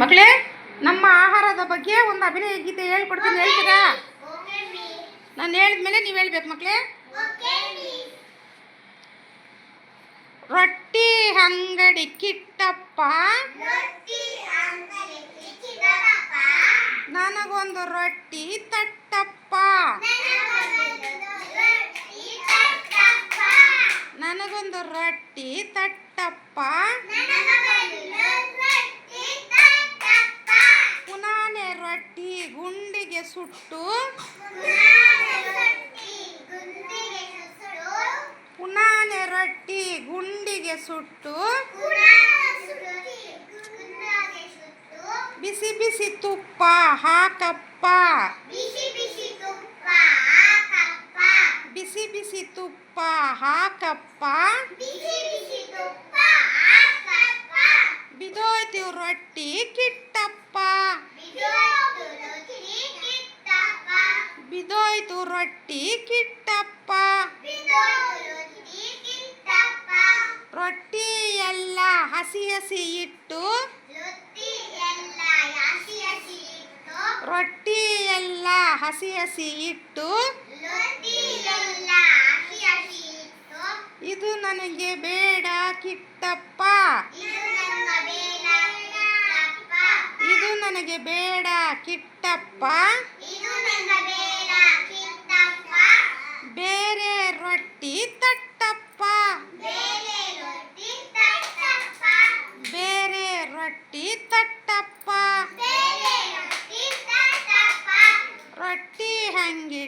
ಮಕ್ಕಳೇ ನಮ್ಮ ಆಹಾರದ ಬಗ್ಗೆ ಒಂದು ಅಭಿನಯ ಗೀತೆ ಹೇಳ್ಕೊಡ್ತೀನಿ ಹೇಳ್ತೀರಾ? ನಾನು ಹೇಳಿದ್ಮೇಲೆ ನೀವು ಹೇಳ್ಬೇಕು ಮಕ್ಕಳೇ ರೊಟ್ಟಿ ಅಂಗಡಿ ಕಿಟ್ಟಪ್ಪ. ನನಗೊಂದು ರೊಟ್ಟಿ ತಟ್ಟಪ್ಪ. ನನಗೊಂದು ರೊಟ್ಟಿ ತಟ್ಟಪ್ಪ. ಪುನಾನೆ ರೊಟ್ಟಿ ಗುಂಡಿಗೆ ಸುಟ್ಟು ಪುನಾನೆ ರೊಟ್ಟಿ ಗುಂಡಿಗೆ ಸುಟ್ಟು ಬಿಸಿ ಬಿಸಿ ತುಪ್ಪ ಹಾಕಪ್ಪ. ಬಿಸಿ ಬಿಸಿ ತುಪ್ಪ ಹಾಕಪ್ಪ. ಬಿಸಿ ಬಿಸಿ ತುಪ್ಪ ಹಾಕಪ್ಪ. ಬಿಸಿ ಬಿಸಿ ತುಪ್ಪ ಹಾಕಪ್ಪ. ಬಿದೋಯ್ತು ರೊಟ್ಟಿ ಕಿಟ್ಟಪ್ಪ. ಬಿದೋಯ್ತು ಕಿಟ್ಟಪ್ಪ ರೊಟ್ಟಿ ಕಿಟ್ಟಪ್ಪ. ಕಿಟ್ಟಪ್ಪ ರೊಟ್ಟಿ ಎಲ್ಲ ಹಸಿ ಹಸಿ ಇಟ್ಟು, ರೊಟ್ಟಿ ಎಲ್ಲ ಹಸಿ ಹಸಿ ಇಟ್ಟು, ಇದು ನನಗೆ ಬೇಡ ಹಸಿ ನನಗೆ ಬೇಡ ಕಿಟ್ಟಪ್ಪ. ಬೇರೆ ರೊಟ್ಟಿ ತಟ್ಟಪ್ಪ. ಬೇರೆ ರೊಟ್ಟಿ ತಟ್ಟಪ್ಪ. ರೊಟ್ಟಿ ಹಂಗೆ